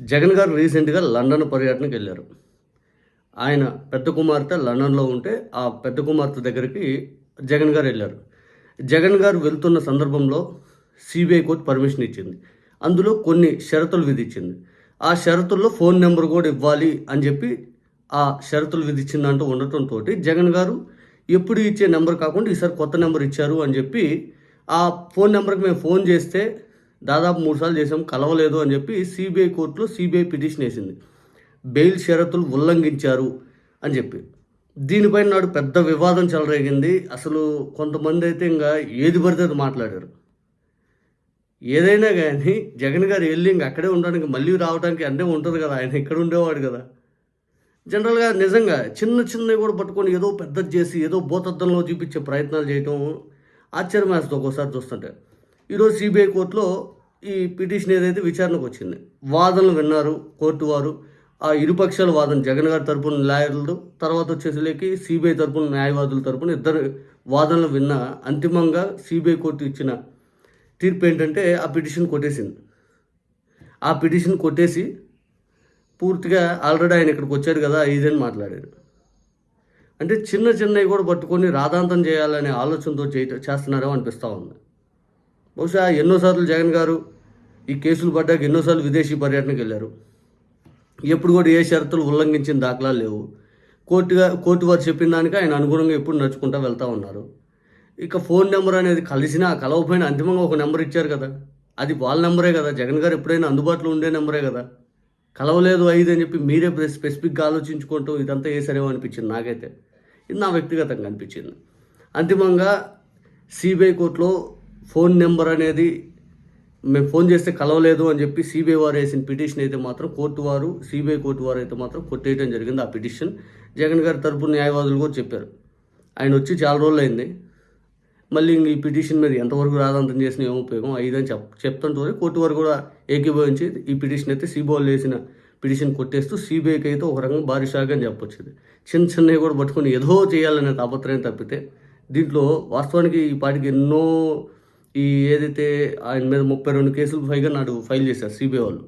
జగన్ గారు రీసెంట్గా లండన్ పర్యటనకు వెళ్ళారు. ఆయన పెద్ద కుమార్తె లండన్లో ఉంటే ఆ పెద్ద కుమార్తె దగ్గరికి జగన్ గారు వెళ్ళారు. జగన్ గారు వెళ్తున్న సందర్భంలో సిబిఐ కోర్టు పర్మిషన్ ఇచ్చింది. అందులో కొన్ని షరతులు విధించింది. ఆ షరతుల్లో ఫోన్ నెంబర్ కూడా ఇవ్వాలి అని చెప్పి ఆ షరతులు విధించిందంటూ ఉండటంతో జగన్ గారు ఎప్పుడు ఇచ్చే నెంబర్ కాకుండా ఈసారి కొత్త నెంబర్ ఇచ్చారు అని చెప్పి ఆ ఫోన్ నెంబర్కి మేము ఫోన్ చేస్తే దాదాపు మూడు సార్లు చేసాం కలవలేదు అని చెప్పి సిబిఐ కోర్టులో సిబిఐ పిటిషన్ వేసింది. బెయిల్ షరతులు ఉల్లంఘించారు అని చెప్పి. దీనిపైన నాడు పెద్ద వివాదం చెలరేగింది. అసలు కొంతమంది అయితే ఇంకా ఏది పడితే అది మాట్లాడారు. ఏదైనా కానీ జగన్ గారు వెళ్ళి ఇంక అక్కడే ఉండడానికి మళ్ళీ రావడానికి అంటే ఉంటుంది కదా. ఆయన ఇక్కడ ఉండేవాడు కదా. జనరల్గా నిజంగా చిన్న చిన్నవి కూడా పట్టుకొని ఏదో పెద్దది చేసి ఏదో భూతద్దంలో చూపించే ప్రయత్నాలు చేయటం ఆశ్చర్యం వేస్తుంది ఒక్కోసారి చూస్తుంటే. ఈరోజు సిబిఐ కోర్టులో ఈ పిటిషన్ ఏదైతే విచారణకు వచ్చింది వాదనలు విన్నారు కోర్టు వారు. ఆ ఇరుపక్షాల వాదన జగన్ గారి తరపున లాయర్లు తర్వాత వచ్చేసరికి సిబిఐ తరపున న్యాయవాదుల తరపున ఇద్దరు వాదనలు విన్న అంతిమంగా సిబిఐ కోర్టు ఇచ్చిన తీర్పు ఏంటంటే ఆ పిటిషన్ కొట్టేసింది. ఆ పిటిషన్ కొట్టేసి పూర్తిగా ఆల్రెడీ ఆయన ఇక్కడికి వచ్చాడు కదా ఇదని మాట్లాడారు. అంటే చిన్న చిన్నవి కూడా పట్టుకొని రాధాంతం చేయాలనే ఆలోచనతో చేయ చేస్తున్నారేమో అనిపిస్తూ ఉంది. బహుశా ఎన్నోసార్లు జగన్ గారు ఈ కేసులు పడ్డాక ఎన్నోసార్లు విదేశీ పర్యటనకు వెళ్ళారు. ఎప్పుడు కూడా ఏ షరతులు ఉల్లంఘించిన దాఖలాలు లేవు. కోర్టుగా కోర్టు వారు చెప్పిన దానికి ఆయన అనుగుణంగా ఎప్పుడు నడుచుకుంటూ వెళ్తూ ఉన్నారు. ఇక ఫోన్ నెంబర్ అనేది కలిసినా కలవపోయినా అంతిమంగా ఒక నెంబర్ ఇచ్చారు కదా. అది వాళ్ళ నెంబరే కదా. జగన్ గారు ఎప్పుడైనా అందుబాటులో ఉండే నెంబరే కదా. కలవలేదు ఐదు అని చెప్పి మీరే స్పెసిఫిక్గా ఆలోచించుకుంటూ ఇదంతా వేసారేమో అనిపించింది నాకైతే. ఇది నా వ్యక్తిగతంగా అనిపించింది. అంతిమంగా సిబిఐ కోర్టులో ఫోన్ నెంబర్ అనేది మేము ఫోన్ చేస్తే కలవలేదు అని చెప్పి సిబిఐ వారు వేసిన పిటిషన్ అయితే మాత్రం కోర్టు వారు సిబిఐ కోర్టు వారు అయితే మాత్రం కొట్టేయడం జరిగింది. ఆ పిటిషన్ జగన్ గారి తరపు న్యాయవాదులు కూడా చెప్పారు. ఆయన వచ్చి చాలా రోజులు అయింది మళ్ళీ ఇంక ఈ పిటిషన్ మీద ఎంతవరకు రాదంతం చేసిన ఏం ఉపయోగం? ఐదని చెప్ చెప్తుంటే కోర్టు వారు కూడా ఏకీభవించి ఈ పిటిషన్ అయితే సిబిఐ వేసిన పిటిషన్ కొట్టేస్తూ సిబిఐకి అయితే ఒక రకంగా భారీ షాక్ అని చెప్పొచ్చు చిన్న చిన్నవి కూడా పట్టుకొని ఏదో చేయాలనే తాపత్రయం తప్పితే దీంట్లో వాస్తవానికి ఈ పాటికి ఎన్నో ఈ ఏదైతే ఆయన మీద ముప్పై రెండు కేసులు పైగా నాడు ఫైల్ చేశారు సిబిఐ వాళ్ళు.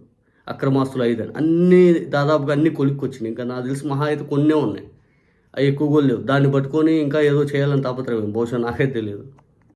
అక్రమాస్తులు ఐదని అన్నీ దాదాపుగా అన్నీ కొలిక్కొచ్చినాయి. ఇంకా నాకు తెలిసి మహా అయితే కొన్నే ఉన్నాయి. అవి ఎక్కువ లేవు. దాన్ని పట్టుకొని ఇంకా ఏదో చేయాలని తాపత్రయం. బహుశా నాకైతే తెలియదు.